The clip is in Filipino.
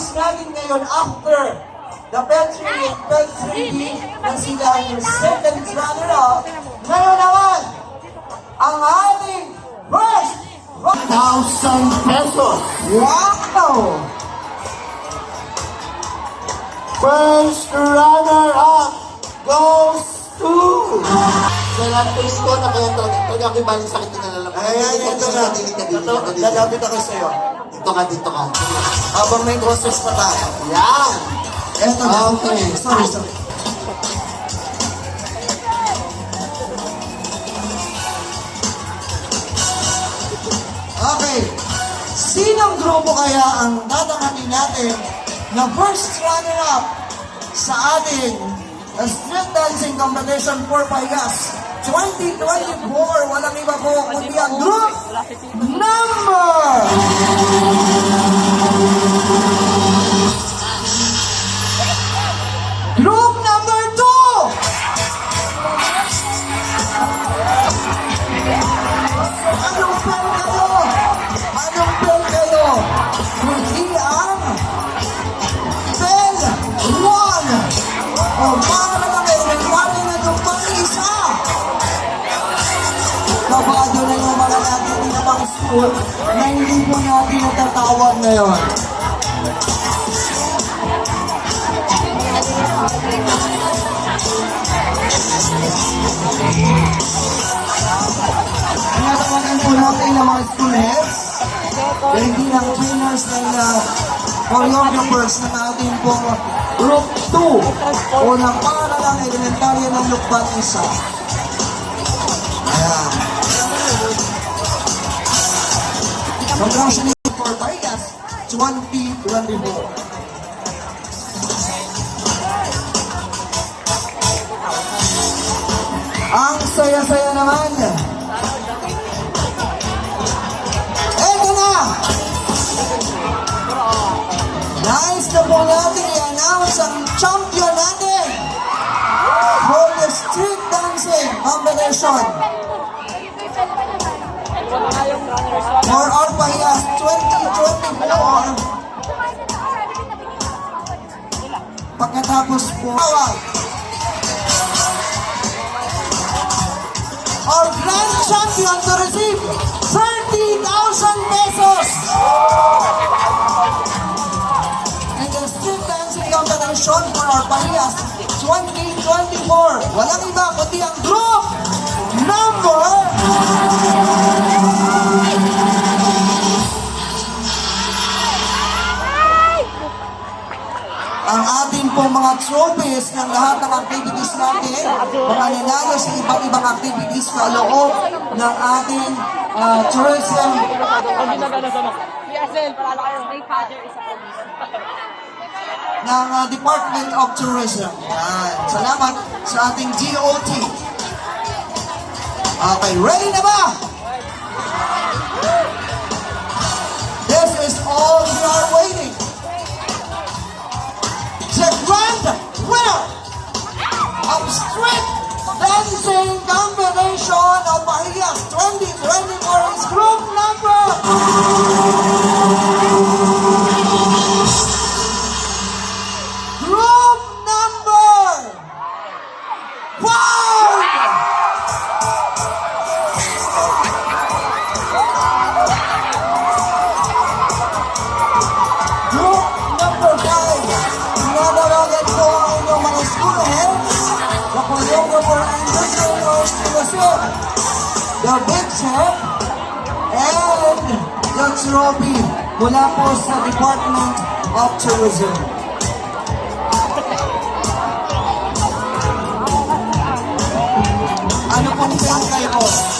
announce natin ngayon after the Petri Petri na sila yung second runner-up. Ngayon naman, ang ating first 1,000 pesos. Wow! First runner-up goes to... Sa lahat ko na kaya talaga, talaga ako yung sakit na nalalaman. Ayan, ito na. Ito, lalapit ako sa'yo. Dito ka, dito ka. Habang may process pa tayo. Yan! Eto na. Okay. Sorry, sorry. Okay. Sinong grupo kaya ang tatangatin natin na first runner-up sa ating street dancing competition for Payas 2024? Walang iba po kundi ang group number na school na hindi po natin natatawag ngayon. Tinatawagan po natin ang mga school heads, hindi ng trainers ng uh, choreographers ng ating pong Group 2 o ng paaralang elementarya ng Lukban Isa. Ayan. Congratulations for Payas 2024. Ang saya-saya naman. Eto na! Nais na po natin i-announce ang champion natin for the street dancing competition Pagkatapos po. Our grand champion to receive 30,000 pesos. And the street dancing competition for our Pahiyas 2024. Walang iba kundi ang group ang ating pong mga trophies ng lahat ng activities natin, mga nanalo sa iba't ibang activities kaloob ng ating uh, tourism ng uh, Department of Tourism. Yan. Salamat sa ating DOT. Okay, ready na ba? Of Bahiyas 2024 is group number Group number five! Group number five. Tinatawagan ko ang inyong mga school heads, the choreographer and the trainers to the ship, the big chef, and the trophy mula po sa Department of Tourism. Ano pong kayo po?